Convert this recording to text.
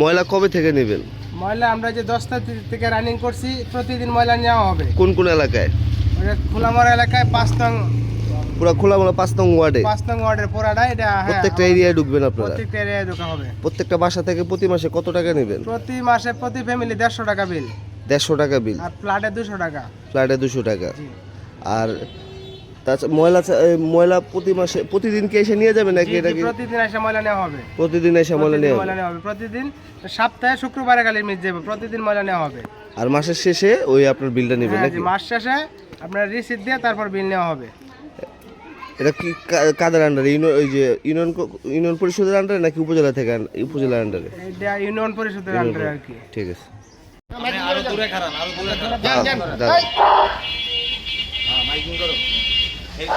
ময়লা কবে থেকে নেবেন? ময়লা আমরা যে দশটা থেকে রানিং করছি প্রতিদিন ময়লা নেওয়া হবে। কোন কোন এলাকায়? খোলামারা এলাকায় পাঁচ নং পুরো খোলামেলা পাঁচ নং ওয়ার্ডে? পাঁচ নং ওয়ার্ডের পোড়াটা এটা হ্যাঁ প্রত্যেকটা এরিয়ায় ঢুকবেন আপনারা? প্রত্যেকটা এরিয়ায় ঢোকা হবে। প্রত্যেকটা বাসা থেকে প্রতি মাসে কত টাকা নেবেন? প্রতি মাসে প্রতি ফ্যামিলি দেড়শো টাকা বিল দেড়শো টাকা বিল আর ফ্ল্যাটে দুশো টাকা। ফ্ল্যাটে দুশো টাকা। আর তাছাড়া ময়লা চা- ময়লা প্রতি মাসে প্রতিদিন কি এসে নিয়ে যাবে নাকি এটা কি? প্রতিদিন এসে ময়লা নেওয়া হবে। প্রতিদিন এসে ময়লা নেওয়া হবে। প্রতিদিন সপ্তাহে শুক্রবারে খালি মিট যাবে প্রতিদিন ময়লা নেওয়া হবে। আর মাসের শেষে ওই আপনার বিলটা নেবেন হ্যাঁ নাকি? মাস শেষে আপনার রিসিপ্ট দিয়ে তারপর বিল নেওয়া হবে। এটা কি কাদের আন্ডারে ইউনিয়ন ওই যে ইউনিয়ন ইউনিয়ন পরিষদের আন্ডারে নাকি উপজেলা থেকে উপজেলার আন্ডারে এটা ইউনিয়ন পরিষদের আন্ডারে আর কি। ঠিক আছে। আরও দূরে খারাপ আরও দূরে খারাপ দাঁড়াও, দাঁড়াও। হ্যাঁ মাইকিং করো। এই